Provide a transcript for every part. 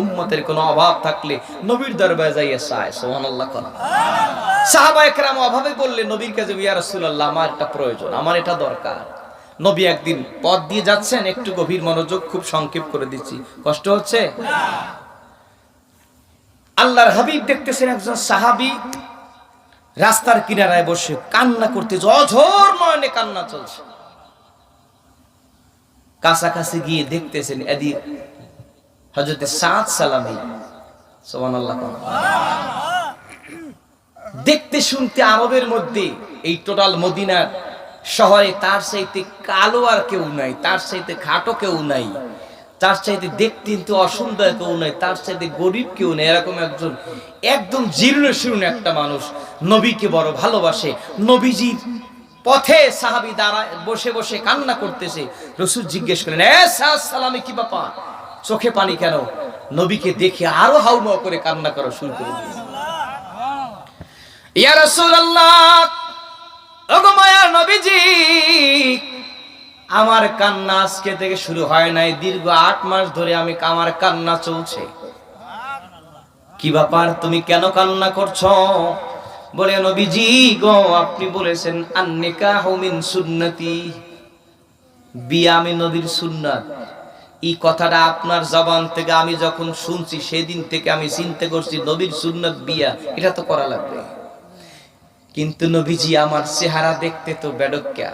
উম্মতের কোনো অভাব থাকলে নবীর দরবারে যাইয়া চায়, সুবহানাল্লাহ কোন সাহাবা একরাম অভাবে বললে নবীর কাছে ইয়া রাসূলুল্লাহ, আমার একটা প্রয়োজন, আমার এটা দরকার। নবী একদিন পথ দিয়ে যাচ্ছেন, একটু গভীর মনোযোগ খুব সংক্ষেপ করে দিচ্ছি। কষ্ট হচ্ছে? আল্লাহর হাবিব দেখতেছেন একজন সাহাবী রাস্তার কিনারায় বসে কান্না করতেছে অঝোর নয়নে কান্না চলছে। কাছাকাছি গিয়ে দেখতেছেন এদিক হজরতে সাত সালামি সোমানাল্লাহ দেখতে শুনতে আরবের মধ্যে এই টোটাল মদিনার শহরে তার চাইতে কালো আর কেউ নাই, তার চাইতে খাটো কেউ নাই, তার চাইতে দেখতে কিন্তু অসুন্দর কেউ নাই, তার চাইতে গরিব কেউ নেই। এরকম একজন, একদম জীর্ণ শীর্ণ একটা মানুষ নবীকে বড় ভালোবাসে, নবীজির পথে সাহাবি দাঁড়ায়, বসে বসে কান্না করতেছে। রসুল জিজ্ঞেস করেন এ সালামে, কি বাপা চোখে পানি কেন? নবীকে দেখে আরও হাউমাউ করে কান্না করা শুরু করে আমার কান্না আজকে থেকে শুরু হয় নাই। দীর্ঘ আট মাস ধরে আমি আমার কান্না চলছে। কি ব্যাপার? তুমি কেন কান্না করছ? বলে, নবীজি গো, আপনি বলেছেন আন্নিকাহু মিন সুন্নতি। বিয়া আমি নবীর সুন্নাত। এই কথাটা আপনার জবান থেকে আমি যখন শুনছি, সেদিন থেকে আমি চিন্তা করছি, নবীর সুন্নত বিয়া এটা তো করা লাগবে। কিন্তু নবীজি আমার চেহারা দেখতে তো বেডক্যা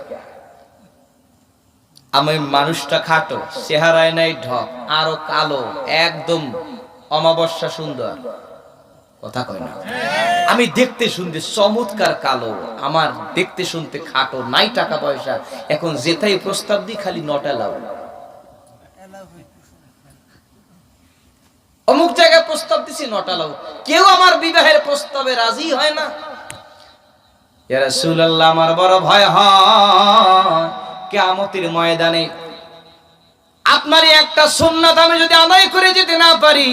আমি মানুষটা খাটো, চেহারায় নাই ঢক আরও কালো, একদম অমাবস্যা সুন্দর। কথা কয় না। আমি দেখতে শুনতে চমৎকার কালো, আমার দেখতে শুনতে খাটো, নাই টাকা পয়সা। এখন যেটাই প্রস্তাব দিই, খালি নটা লাভ অমুক জায়গায় প্রস্তাব দিছি, নটা লাভ কেউ আমার বিবাহের প্রস্তাবে রাজি হয় না। আমার বড় ভয় কিয়ামতের ময়দানে আপনার একটা সুন্নাত আমি যদি আদায় করে যেতে না পারি,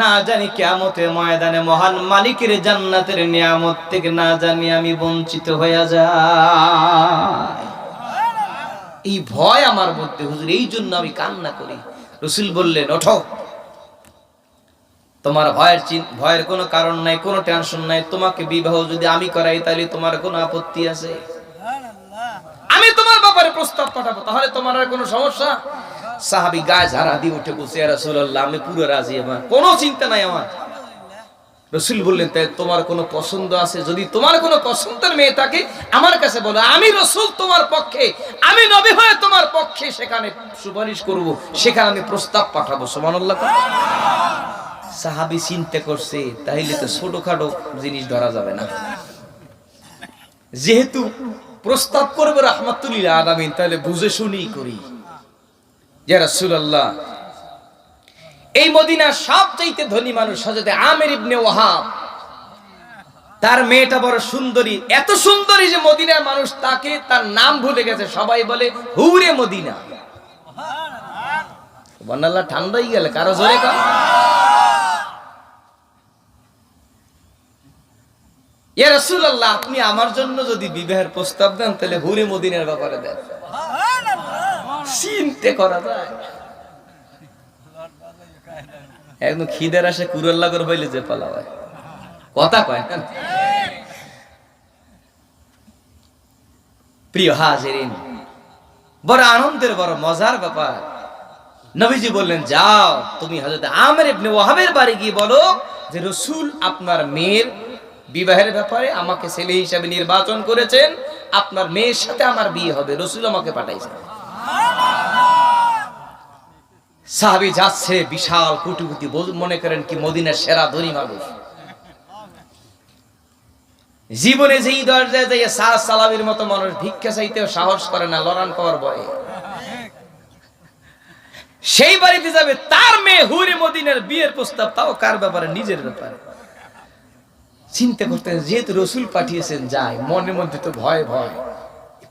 না জানি কিয়ামতের ময়দানে মহান মালিকের জান্নাতের নিয়ামত থেকে না জানি আমি বঞ্চিত হয়ে যাই। এই ভয় আমার মধ্যে, হুজুর, এই জন্য আমি কান্না করি। রসুল বললেন, ওঠো। তোমার ভয়ের ভয়ের কোনো কারণ নাই, কোনো টেনশন নাই। তোমাকে বিবাহ যদি আমি করাই, তাহলে তোমার কোনো আপত্তি আছে? আমি তোমার ব্যাপারে প্রস্তাব পাঠাবো, তাহলে তোমার আর কোনো সমস্যা? সাহাবি গায়ে ঝাড়া দিয়ে উঠে বসে রাসূলুল্লাহ, আমি পুরো রাজি আমার। কোনো চিন্তা নাই আমার। রসুল বললেন তাই তোমার কোনো পছন্দ আছে? যদি তোমার কোনো পছন্দের মেয়ে থাকে, আমার কাছে বলো, আমি রসুল তোমার পক্ষে, আমি নবী হয়ে তোমার পক্ষে সেখানে সুপারিশ করব। সেখানে আমি প্রস্তাব পাঠাবো, সুবহানাল্লাহ সাহাবি চিন্তা করছে, তাইলে তো ছোটখাটো জিনিস ধরা যাবে না। যেহেতু প্রস্তাব করবে রহমাতুল্লিল আলামিন তাহলে বুঝে শুনেই করি। ইয়া রাসূলুল্লাহ, এই মদিনার সবচাইতে ধনী মানুষ হযরত আমির ইবনে ওয়াহাব। তার মেয়েটা বড় সুন্দরী। এত সুন্দরী যে মদিনার মানুষ তাকে তার নাম ভুলে গেছে। সবাই বলে, হুরে মদিনা। বন্যাল্লাহ ঠান্ডাই গেলে। কারও জোরে কর ইয়া রাসূলুল্লাহ আপনি আমার জন্য যদি বিবাহের প্রস্তাব দেন তাহলে হুরে মদিনার ব্যাপারে দেন। চিনতে করা যায়। একদম খিদের আসে কুরল্লা করে বইলে যে পালা হয়। কথা কয় না? প্রিয় হাজিরিন বড় আনন্দের বড় মজার ব্যাপার। নবীজি বললেন যাও তুমি হযরত আমের ইবনে ওয়াহাবের বাড়ি গিয়ে বলো যে রসূল আপনার মেয়ের বিবাহের ব্যাপারে আমাকে ছেলে হিসাবে নির্বাচন করেছেন। আপনার মেয়ের সাথে আমার বিয়ে হবে। রসুল আমাকে পাঠাইছেন। সাহাবি যাচ্ছে, বিশাল কুটুকুটি মনে করেন কি মদিনার সেরা ধনী মানুষ। জীবনে যেই দরজায় যাইয়া সাহস সালামের মতো মানুষ ভিক্ষা চাইতেও সাহস করে না, লড়ান পাওয়ার ভয়ে সেই বাড়িতে যাবে, তার মেয়ে হুরে মদিনার বিয়ের প্রস্তাব, তাও কার ব্যাপারে? নিজের ব্যাপারে। চিন্তা করতেন, যেহেতু রসুল পাঠিয়েছেন যায় মনের মধ্যে তো ভয় ভয়।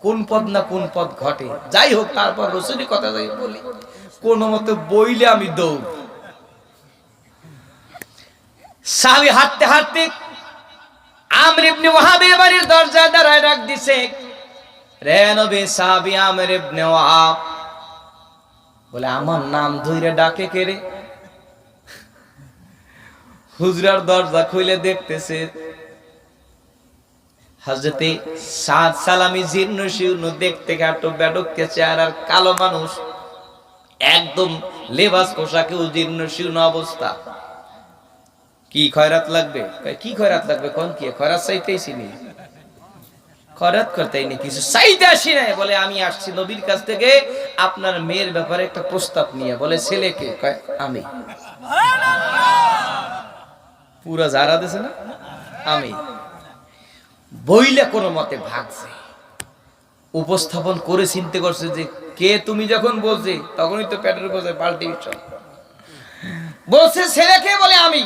কোন পদ না কোন পদ ঘটে। যাই হোক, তারপর রসুলের কথা যাই বলি। কোন মতে বইলে আমি দৌড়। সাহাবি হাঁটতে হাঁটতে আমর ইবনে ওয়াহাবের বাড়ির দরজায় দাঁড়ায় ডাক দিছে, রে নবী, সাহাবি আমর ইবনে ওয়াহাব। বলে, আমার নাম ধইরে ডাকে কে রে? হুজরার দরজা খুলে দেখতেছে। হজরতে সাদ সালামি জীর্ণ শীর্ণ দেখতে কাটো বেডককে চেহারার কালো মানুষ, একদম লেবাস পোশাকে জীর্ণ শীর্ণ অবস্থা। কি খয়রাত লাগবে? কি খয়রাত লাগবে কোন কি? খয়রাত চাইতেইছি নি। খয়রাত করতেই নি, কিছু চাইতে আসি নাই। বলে, আমি আসছি নবীর কাছ থেকে, আপনার মেয়ের ব্যাপারে একটা প্রস্তাব নিয়ে। বলে, ছেলেকে? কয়, আমি। পুরা যারা দিছে না, আমি। বইলে কোনো মতে ভাগছে। উপস্থাপন করে চিনতে করছে যে কে তুমি যখন বলছে, তখনই তো পেটের উপরে পাল্টে উঠছ। বলছে ছেলেকে বলে আমি?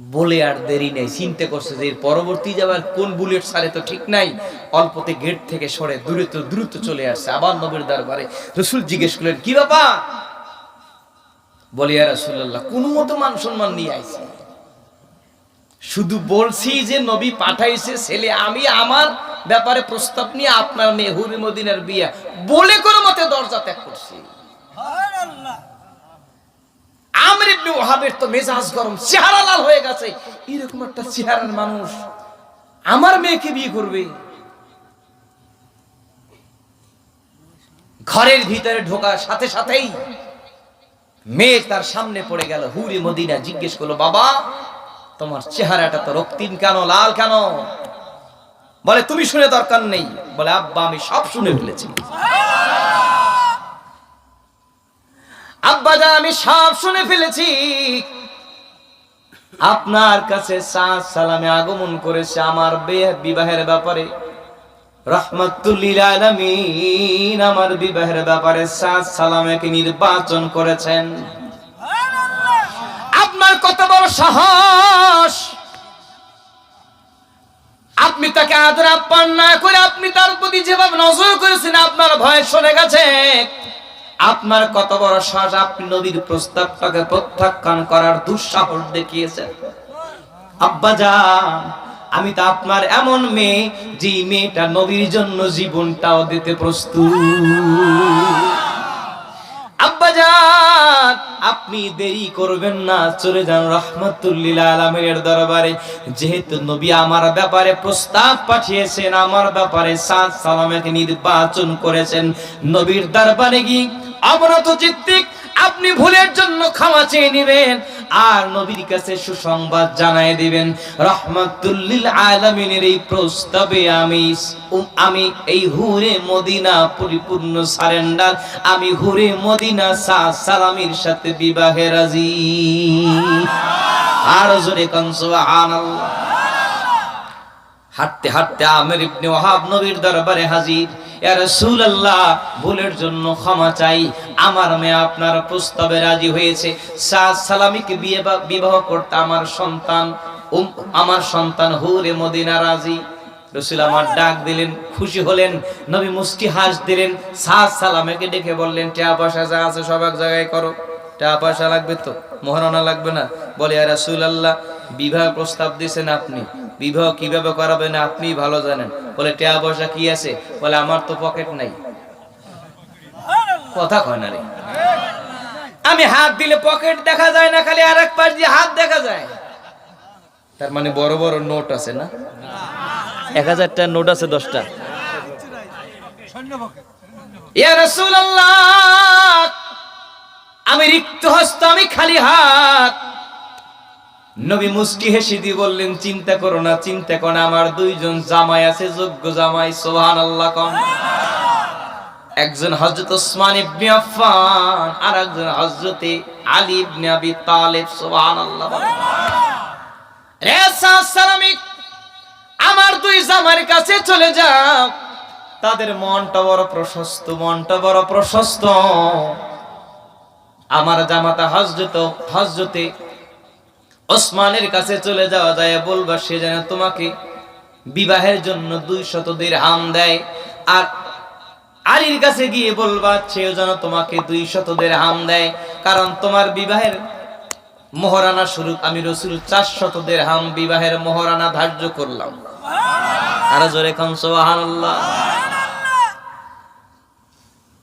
বলে আর দেরি নেই। চিনতে করছে যে পরবর্তী যাবার কোন বুলেট সারে তো ঠিক নাই। অল্পতে গেট থেকে সরে দূরে তো দ্রুত চলে আসছে। আবার নবীর দরবারে। রসুল জিজ্ঞেস করলেন, কি ব্যাপার? বলি আর রাসূলুল্লাহ কোনো মতো মান সম্মান নিয়ে আইছি শুধু বলছি যে নবী পাঠাইছে ছেলে আমি আমার ব্যাপারে প্রস্তাব নিয়ে আপনার মেয়ে হুরি মদিনার বিয়া বলে কোনো মতে দরজা ত্যাগ করছি। আমর ইবনে ওহাবের তো মেজাজ গরম চেহারা লাল হয়ে গেছে। এরকম একটা চেহারার মানুষ আমার মেয়েকে বিয়ে করবে। ঘরের ভিতরে ঢোকার সাথে সাথেই মেয়ে তার সামনে পড়ে গেল। হুরি মদিনা জিজ্ঞেস করল, বাবা, তোমার চেহারাটা তো রক্তিম কেন, লাল কেন? বলে, তুমি শুনে দরকার নেই। বলে, আব্বা, আমি সব শুনে ফেলেছি। আব্বা জান আমি সব শুনে ফেলেছি। আপনার কাছে সালামে আগমন করেছে আমার বিবাহের ব্যাপারে। রহমতুল্লিল আমার বিবাহের ব্যাপারে সাত সালামেকে নির্বাচন করেছেন? আপনার কত বড় সাহস? আপনি তাকে আদর আপ্যায়ন না করে আপনি তার প্রতি যেভাবে নজর করেছেন আপনার ভয় শুনে গেছে। আপনার কত বড় সাহস আপনি নবীর প্রস্তাবটাকে প্রত্যাখ্যান করার দুঃসাহস দেখিয়েছেন। আব্বা যান আমি তো আপনার এমন মেয়ে যে মেয়েটা নবীর জন্য জীবনটাও দিতে প্রস্তুত। আপনি দেরি করবেন না, চলে যান রহমতুল্লিল আলমের দরবারে। যেহেতু নবী আমার ব্যাপারে প্রস্তাব পাঠিয়েছেন, আমার ব্যাপারে সাত সালামেকে নির্বাচন করেছেন। নবীর দরবারে গিয়ে অবনত চিত্তিক আপনি ভুলের জন্য ক্ষমা চেয়ে নেবেন আর নবীর কাছে সুসংবাদ জানাই দিবেন। রহমাতুল্লিল আলামিনের এই প্রস্তাবে আমি আমি এই হুরে মদিনা পরিপূর্ণ সারেন্ডার, আমি হুরে মদিনা সা, সালামির সাথে বিবাহে রাজি। আর জোরে সুবহানাল্লাহ। হাঁটতে হাঁটতে আমের ইবনে ওয়াহাব নবীর দরবারে হাজির। ভুলের জন্য ক্ষমা চাই। আমার মেয়ে আপনার প্রস্তাবে রাজি হয়েছে। সালামিকে বিয়ে বিবাহ করতে আমার সন্তান আমার সন্তান হুরে মদিনা রাজি। রসুল আমার ডাক দিলেন, খুশি হলেন, নবী মুস্কি হাস দিলেন, সাদ সালামেকে ডেকে বললেন টাকা পয়সা যা আছে সব এক জায়গায় করো। টাকা পয়সা লাগবে তো? মহারণা লাগবে না? বলে আর রাসূল আল্লাহ বিবাহ প্রস্তাব দিয়েছেন আপনি। বিবাহ কীভাবে করাবেন আপনি ভালো জানেন। বলে টাকা পয়সা কি আছে? বলে, আমার তো পকেট নাই। কথা কয় না রে। আমি হাত দিলে পকেট দেখা যায় না, খালি আর এক পাশ দিয়ে হাত দেখা যায়। তার মানে বড় বড় নোট আছে না? এক হাজারটা নোট আছে দশটা। আমি রিক্ত হস্ত আমি খালি হাত। নবী মুস্কি হেসে দিয়ে বললেন, চিন্তা করো না, চিন্তা করো আমার দুইজন জামাই আছে, যোগ্য জামাই সোহান আল্লাহ কম। একজন হযরত ওসমান ইবনে আফফান আর একজন হযরত আলী ইবনে আবি তালিব, সুবহানাল্লাহ। রে আমার দুই জামার কাছে চলে যাও। তাদের মনটা বড় প্রশস্ত, মনটা বড় প্রশস্ত। আমার জামাতা হজরত হজরতে ওসমানের কাছে চলে যাওয়া যায় বলবা সে যেন তোমাকে বিবাহের জন্য দুই শতদের হাম দেয়। আর আলীর কাছে গিয়ে বলবা, সেও যেন তোমাকে দুই শতদের হাম দেয়। কারণ তোমার বিবাহের মোহরানা স্বরূপ আমি রসুল চার শতদের হাম বিবাহের মোহরানা ধার্য করলাম। আর জোরে খান সোহান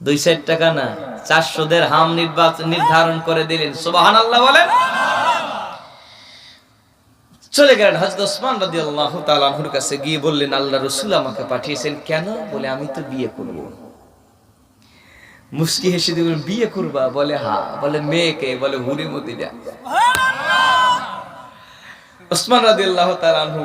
দুই চার টাকা না, চারশো দের হাম নির্বাচন নির্ধারণ করে দিলেন। সুবাহান আল্লাহ বলেন। চলে গেলেন হজরত ওসমান রাদি আল্লাহ তালাহুর কাছে গিয়ে বললেন, আল্লাহ রসুল আমাকে পাঠিয়েছেন কেন? বলে, আমি তো বিয়ে করব। মুস্কি হেসে দিবেন বিয়ে করবা? বলে, হা। বলে, মেয়েকে? বলে, হুরি মদিনা ওসমান রাদি আল্লাহ তালাহু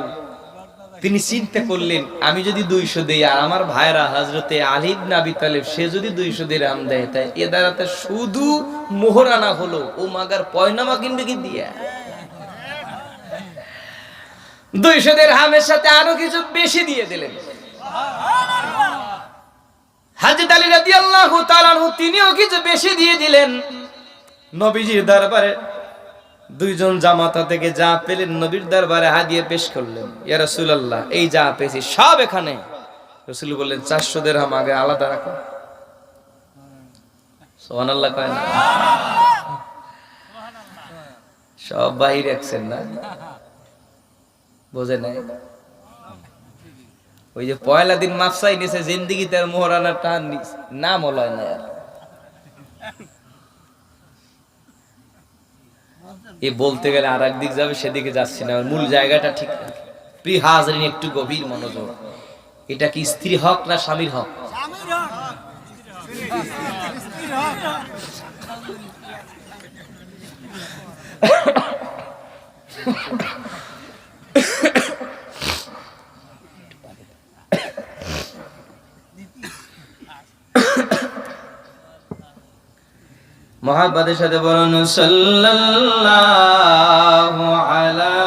তিনি চিন্তা করলেন, আমি যদি দুইশো দেই আর আমার ভাইরা হজরতে আলিব নাবি তালেব, সে যদি দুইশো দিরাম দেয়, তাই এ দ্বারাতে শুধু মোহরানা হলো। ও মাগার পয়নামা কিনবে কি দিয়া? দুইশো দের হামের সাথে আরও কিছু বেশি দিয়ে দিলেন। হাজিদ আলী রাদি আল্লাহ তিনিও কিছু বেশি দিয়ে দিলেন। নবীজির দরবারে দুইজন জামাতা থেকে যা পেলেন নবীর দরবারে হাদিয়ে পেশ করলেন। ইয়া রাসূলুল্লাহ, এই যা পেয়েছি সব এখানে। রাসূল বললেন 400 দিরহাম আগে আলাদা রাখো। সুবহানাল্লাহ কয় না? সব বাহির রাখছেন না? বোঝে নাই। ওই যে পয়লা দিন মাফসাই নিছে জিন্দিগি তার মোহরানা টান নাম হলো না আর। এ বলতে গেলে আর একদিক যাবে সেদিকে যাচ্ছি না। মূল জায়গাটা ঠিক না প্রিয় হাজরিন একটু গভীর মনোযোগ। এটা কি স্ত্রী হক না স্বামীর হক। মহাব্বাদের সাথে বলুন সাল্লাল্লাহু আলা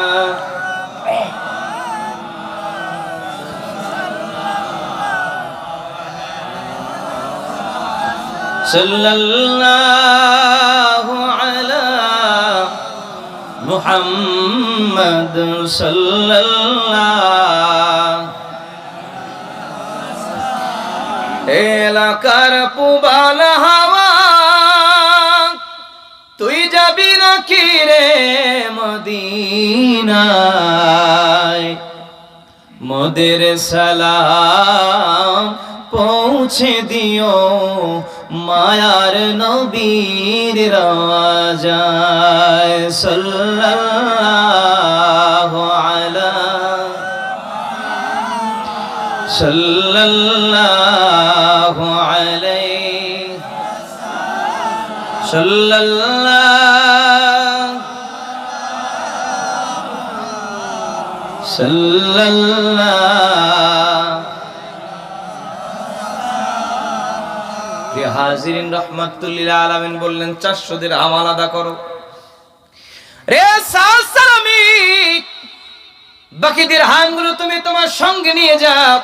সাল্লাল্লাহু আলা মুহাম্মদ সাল্লাল্লাহু যাবি নাকি রে মদিনায়? মোদের সালাম পৌঁছে দিও মায়ার নবীর রাজায় সাল্লাল্লাহু আলা সাল্লাল্লাহু আলাইহি সাল্লাল্লাহু হাজিরিন, রহমাতুল্লিল আলামিন বললেন আমাল আদা করো। রে বাকিদের তুমি তোমার সঙ্গে নিয়ে যাও।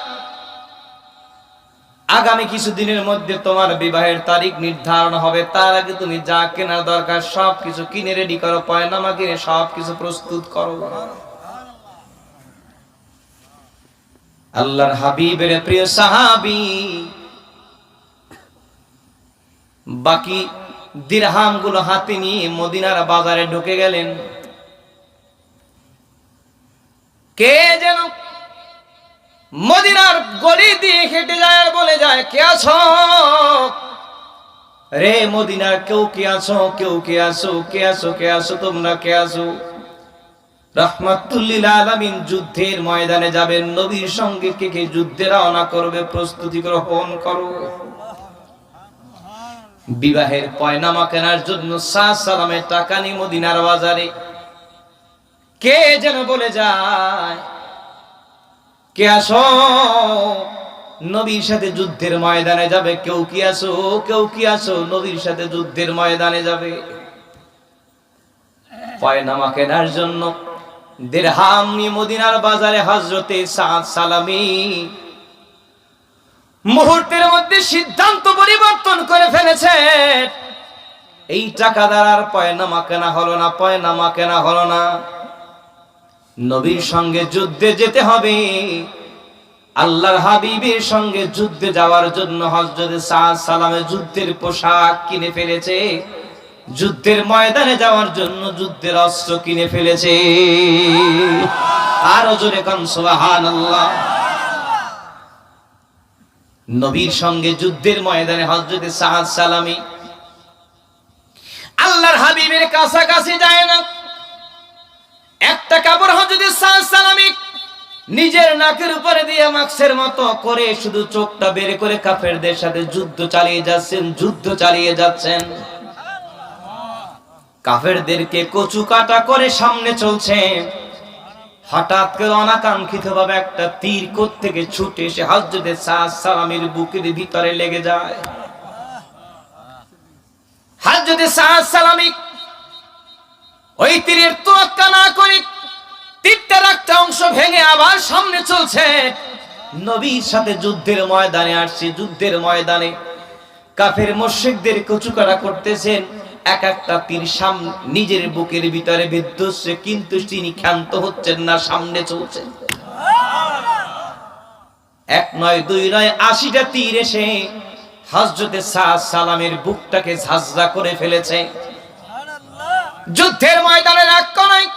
আগামী কিছুদিনের মধ্যে তোমার বিবাহের তারিখ নির্ধারণ হবে, তার আগে তুমি যা কেনার দরকার সবকিছু কিনে রেডি করো পয়নামা কিনে সবকিছু প্রস্তুত করো। আল্লাহর হাবিবের প্রিয় সাহাবি। বাকি দিরহামগুলো হাতে নিয়ে মদিনার বাজারে ঢুকে গেলেন। কে যেন মদিনার গলি দিয়ে হেঁটে যায় আর বলে যায়, কে আছো? রে মদিনার কেউ কে আছো? কেউ কে আছো? কে আছো? কে আছো? তোমরা কে আছো? যুদ্ধের ময়দানে যাবেন, নবীর সঙ্গে কে কে যুদ্ধে রওনা করবে, প্রস্তুতি গ্রহণ করো। বিবাহের পয়নামা কেনার জন্য সালামের টাকা নিয়ে মদিনার বাজারে। কে যেন বলে যায়, কে আসো? নবীর সাথে যুদ্ধের ময়দানে যাবে, কেউ কি আসো? কেউ কি আসো? নবীর সাথে যুদ্ধের ময়দানে যাবে। পয়নামা কেনার জন্য দেড়হাম মদিনার বাজারে হজরতে সাদ সালামি। মুহূর্তের মধ্যে সিদ্ধান্ত পরিবর্তন করে ফেলেছে। এই টাকা দ্বারার পয়নামা কেনা হলো না, পয়নামা কেনা হলো না। নবীর সঙ্গে যুদ্ধে যেতে হবে। আল্লাহর হাবিবের সঙ্গে যুদ্ধে যাওয়ার জন্য হজরত সালামে যুদ্ধের পোশাক কিনে ফেলেছে। যুদ্ধের ময়দানে যাওয়ার জন্য যুদ্ধের অস্ত্র কিনে ফেলেছে। আরও জোরে কান, সুবহানাল্লাহ। নবীর সঙ্গে যুদ্ধের ময়দানে হজরতে সাহাদ সালামি। আল্লাহর হাবিবের কাছাকাছি যায় না। একটা কাপড় হজরতে সাহাদ সালামি নিজের নাকের উপরে দিয়ে মাক্সের মতো করে শুধু চোখটা বের করে কাফেরদের সাথে যুদ্ধ চালিয়ে যাচ্ছেন, যুদ্ধ চালিয়ে যাচ্ছেন। কাফেরদেরকে কচু কাটা করে সামনে চলছে। হঠাৎ করে অনাকাঙ্ক্ষিত ভাবে একটা তীর থেকে ছুটে এসে হজরতে সালামের বুকের ভিতরে লেগে যায়। হজরতে সালামি ওই তীরের তোয়াক্কা না করে তীরটার একটা অংশ ভেঙে আবার সামনে চলছে। নবীর সাথে যুদ্ধের ময়দানে আসছে, যুদ্ধের ময়দানে কাফের মোশেকদের কচুকাটা করতেছেন। এক একটা তীর সামনে নিজের বুকের ভিতরে বিধ্বস্ত, কিন্তু তিনি ক্ষান্ত হচ্ছেন না, সামনে চলছেন। এক নয়, দুই নয়, আশিটা তীর এসে হজরতে সালামের বুকটাকে ঝাঁঝরা করে ফেলেছে। যুদ্ধের ময়দানের এক কোনায়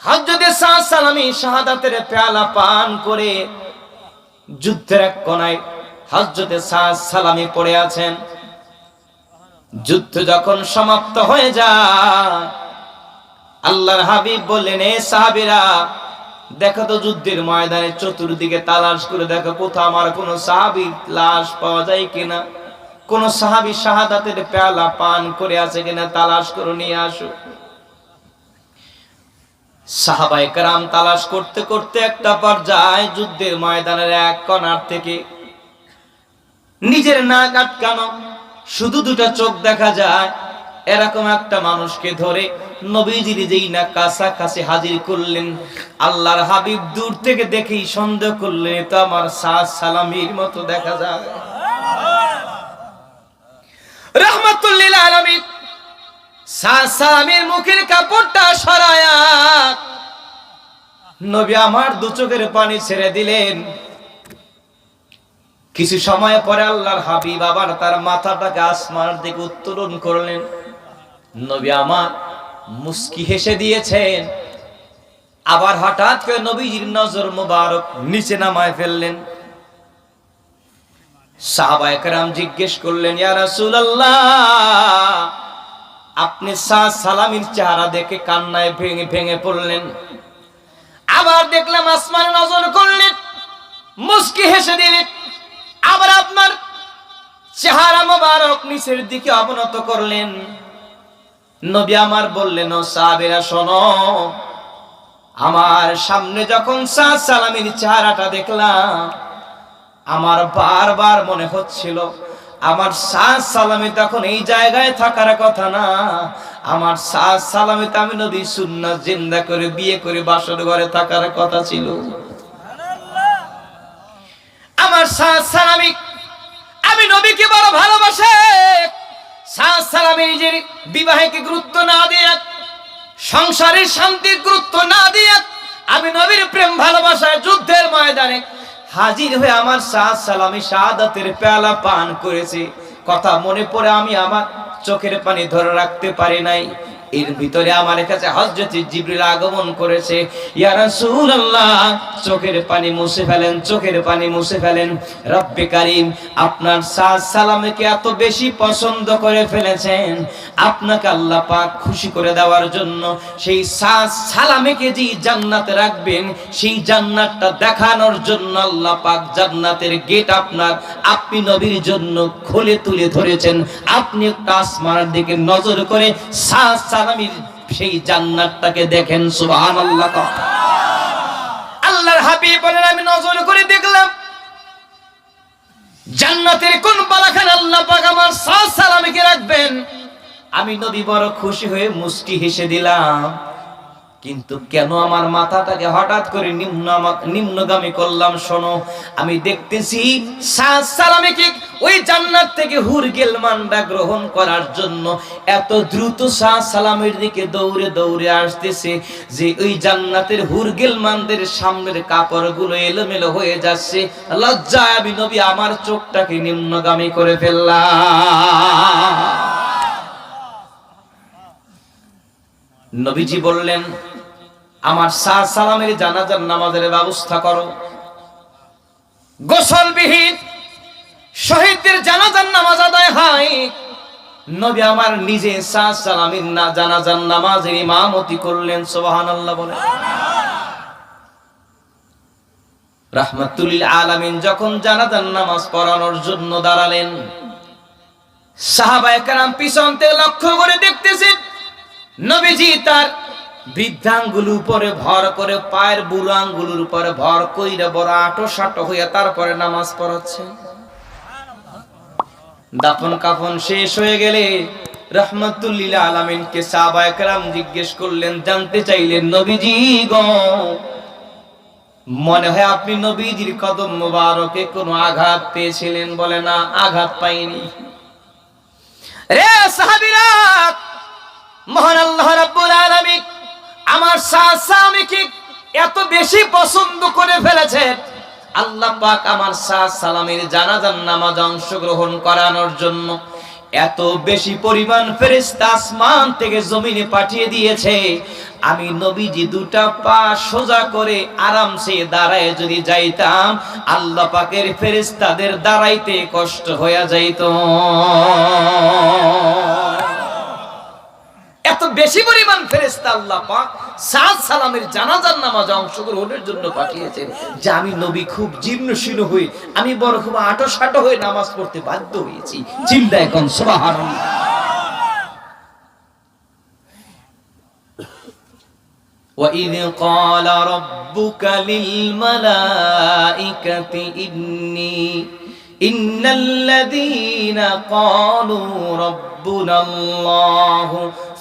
হজরতে সালামি শাহাদাতের পেয়ালা পান করে যুদ্ধের এক কোনায় হজরতে সালামি পড়ে আছেন। যুদ্ধ যখন সমাপ্ত হয়ে যায়, আল্লাহর হাবিব বললেন, এ সাহাবিরা, দেখো তো যুদ্ধের ময়দানে চতুর্দিকে তালাশ করে দেখো, কোথাও আমার কোন সাহাবি লাশ পাওয়া যায় কিনা? কোন সাহাবি শাহাদাতের পেয়ালা পান করে আছে কিনা? তালাশ করে, নিয়ে আসো। সাহাবাই কারাম তালাশ করতে করতে একটা পর্যায়ে যুদ্ধের ময়দানের এক কণার থেকে নিজের নাক আটকানো শুধু দুটা চোখ দেখা যায়। এরকম একটা মানুষকে ধরে নবীজির যেই না কাছাকাছি হাজির করলেন, আল্লাহর হাবিব দূর থেকে দেখেই সন্দেহ করলেন তো আমার সাজ সালামির মতো দেখা যায়। রহমতুল্লিল আলমিন সাজ সালামির মুখের কাপড়টা সরায়া নবী আমার দু চোখের পানি ছেড়ে দিলেন। কিছু সময় পরে আল্লাহর হাবিব আবার তার মাথাটাকে আসমানের দিকে উত্তোলন করলেন। নবী আমার মুস্কি হেসে দিয়েছেন। আবার হঠাৎ করে নবীজির নজর মোবারক নিচে নামায় ফেললেন। সাহাবায়করাম জিজ্ঞেস করলেন আপনি সালামির চেহারা দেখে কান্নায় ভেঙে ভেঙে পড়লেন। আবার দেখলাম আসমানে নজর করলেন, মুস্কি হেসে দিলেন। আবার আপনার চেহারা মোবারক নিচের দিকে অবনত করলেন। নবী আমার বললেন, ও সাহাবেরা, শোনো, আমার সামনে যখন সাহ সালামের চেহারাটা দেখলাম, আমার বারবার মনে হচ্ছিল, আমার সাজ সালামি তখন এই জায়গায় থাকার কথা না, আমার সাজ সালামিতে আমি নবী সুন্নাত জিন্দা করে, বিয়ে করে বাসর ঘরে থাকার কথা ছিল। আমার সাজ সালামি। আমি নবীকে বড় ভালোবাসে। সাজ সালামি নিজের বিবাহকে গুরুত্ব না দিয়ে, সংসারের শান্তির গুরুত্ব না দিয়ে আমি নবীর প্রেম ভালোবাসায় যুদ্ধের ময়দানে হাজির হয়ে আমার সাজ সালামি শাহাদাতের পেয়ালা পান করেছে। কথা মনে পড়ে আমি আমার চোখের পানি ধরে রাখতে পারি নাই। এর ভিতরে আমার কাছে হযরত জিবরিল আগমন করেছে। ইয়া রাসূলুল্লাহ, চোখের পানি মুছে ফেলেন, চোখের পানি মুছে ফেলেন। রব্বে কারীম, আপনার সাজ সালামকে এত বেশি পছন্দ করে ফেলেছেন। আপনাকে আল্লাহ পাক খুশি করে দেওয়ার জন্য সেই সাজ সালামকে যে জান্নাতে রাখবেন, সেই জান্নাতটা দেখানোর জন্য আল্লাহ পাক জান্নাতের গেট আপনার আপনি নবীর জন্য খুলে তুলে ধরেছেন। আপনি একটা আসমানের দিকে নজর করে সাজ সালামির সেই জান্নাতটাকে দেখেন সুবহান আল্লাহ আল্লাহর হাবিব বলেন, আমি নজর করে দেখলাম, জান্নাতের কোন বালাখান আল্লাহ পাক আমার সালামিকে রাখবেন। আমি নবী বড় খুশি হয়ে মুষ্টি হেসে দিলাম। কিন্তু কেন আমার মাথাটাকে হঠাৎ করে নিম্ন নিম্নগামী করলাম, শোনো? আমি দেখতেছি ওই জান্নাত থেকে হুরগেল মান্ডা গ্রহণ করার জন্য। এত দ্রুত সাজ সালামের দিকে দৌড়ে দৌড়ে আসতেছে যে ওই জান্নাতের হুরগেল মানদের সামনের কাপড়গুলো এলোমেলো হয়ে যাচ্ছে। লজ্জায় আমি নবী আমার চোখটাকে নিম্নগামী করে ফেললাম। নবীজি বললেন, আমার সাহ সালামের জানাজার নামাজের ব্যবস্থা করো। গোসলবিহীন শহীদদের জানাজার নামাজ আদায় হয়। নবী আমার নিজে সাহ সালামিন না জানাজার নামাজের ইমামতি করলেন, সুবহানাল্লাহ বলে। রাহমাতুলিল আলামিন যখন জানাজার নামাজ পড়ানোর জন্য দাঁড়ালেন, সাহাবায়ে কেরাম পিছন থেকে লক্ষ্য করে দেখতেছেন নবীজি তার বৃদ্ধাঙ্গুল উপরে ভর করে পায়ের বুড়ো আঙ্গুলের উপরে ভর কইরা বড় আটো সাটো হইয়া তারপরে নামাজ পড়াচ্ছে। দাফন কাফন শেষ হয়ে গেলে রহমতুল্লিল আলমিনকে সাহাবায়ে কেরাম জিজ্ঞেস করলেন, জানতে চাইলেন, নবীজি গো, মনে হয় আপনি নবীজির কদম মোবারকে কোনো আঘাত পেয়েছিলেন বলে না? আঘাত পাইনি। রে সাহাবীরা মহান আল্লাহ রাব্বুল আলামিন আমার স্বামীকে এত বেশি পছন্দ করে ফেলেছেন? আল্লাহ পাক আমার শাহ সালামের জানাজার নামাজ অংশগ্রহণ করানোর জন্য এত বেশি পরিমাণ ফেরেশতা আসমান থেকে জমিনে পাঠিয়ে দিয়েছে। আমি নবীজি দুটা পা সোজা করে আরামসে দাঁড়ায় যদি যাইতাম, আল্লাহ পাকের ফেরেশতাদের দাঁড়াইতে কষ্ট হয়ে যাইত। এত বেশি পরিমাণ ফেরেশতা আল্লাহ পাক সাদ সালামের জানাজার নামাজে অংশগ্রহণের জন্য পাঠিয়েছেন যে আমি নবী খুব জীর্ণ শীর্ণ হয়ে আমি বড় খুব আটো সাটো হয়ে নামাজ পড়তে বাধ্য হয়েছি চিন্তা এখন সুবহানাল্লাহ وإذ قال ربك للملائكة إني إن الذين قالوا ربنا الله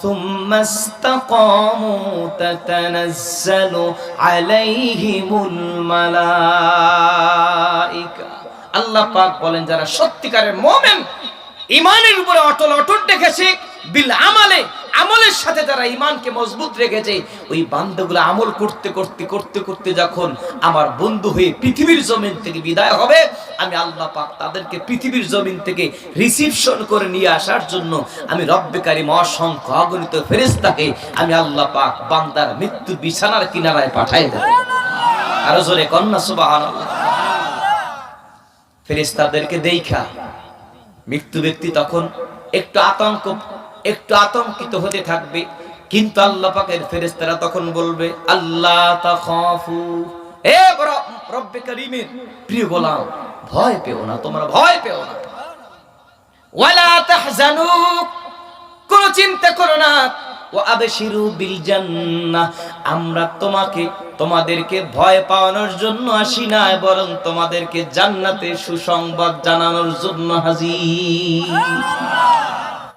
ثم استقاموا تتنزل عليهم الملائكة আল্লাহ পাক বলেন যারা সত্যিকারের মোমেন ইমানের উপরে অটল অটল রেখেছে বিল আমালে আমলের সাথে যারা ইমানকে মজবুত রেখেছে, ওই বান্দাগুলো আমল করতে করতে করতে করতে যখন আমার বন্ধু হয়ে পৃথিবীর জমিন থেকে বিদায় হবে, আমি আল্লাহ পাক তাদেরকে পৃথিবীর জমিন থেকে রিসিপশন করে নিয়ে আসার জন্য আমি রব্বেকারী অসংখ্য অগণিত ফেরেশতাকে আমি আল্লাহ পাক বান্দার মৃত্যু বিছানার কিনারায় পাঠাই দেব। আরও জোরে কন্যা সুবহানাল্লাহ। ফেরেশতাদেরকে দেখা মৃত্যু ব্যক্তি তখন একটু আতঙ্ক একটু আতঙ্কিত হতে থাকবে। কিন্তু আল্লাহ পাকের ফেরেশতারা তখন বলবে আল্লাহ প্রিয় গোলাম, ভয় পেও না, তোমরা ভয় পেও না। চিন্তা করো না। বিল আমরা তোমাকে, তোমাদেরকে ভয় পাওয়ানোর জন্য আসি না, বরং তোমাদেরকে জান্নাতে সুসংবাদ জানানোর জন্য হাজির।